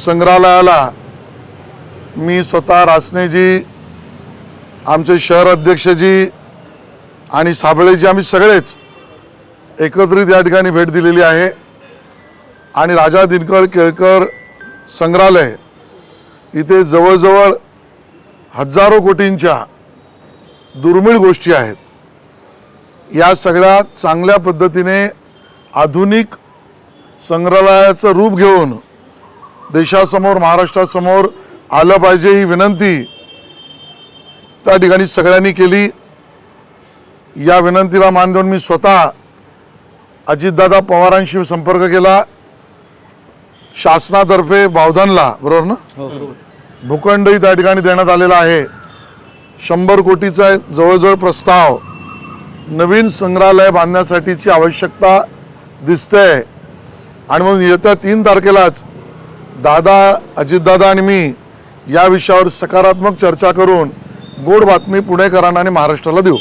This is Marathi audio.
संग्रहालयाला मी स्वतः रासनेजी आमचे शहर अध्यक्षजी आणि साबळेजी आम्ही सगळेच एकत्रित या ठिकाणी भेट दिलेली आहे. आणि राजा दिनकर केळकर संग्रहालय इथे जवळजवळ हजारो कोटींच्या दुर्मिळ गोष्टी आहेत. या सगळ्या चांगल्या पद्धतीने आधुनिक संग्रहालयाचं रूप घेऊन देशासमोर महाराष्ट्रासमोर आलं पाहिजे ही विनंती. त्या ठिकाणी सगळ्यांनी केली. या विनंतीला मान देऊन मी स्वतः अजितदादा पवारांशी संपर्क केला. शासनातर्फे बावधनला बरोबर ना? भूखंडही त्या ठिकाणी देण्यात आलेला आहे. शंभर कोटीचा जवळजवळ प्रस्ताव नवीन संग्रहालय बांधण्यासाठीची आवश्यकता दिसते आणि म्हणून येत्या तीन तारखेलाच दादा अजितदादा आणि मी या विषयावर सकारात्मक चर्चा करून गोड बातमी पुणेकरांना आणि महाराष्ट्राला देऊ.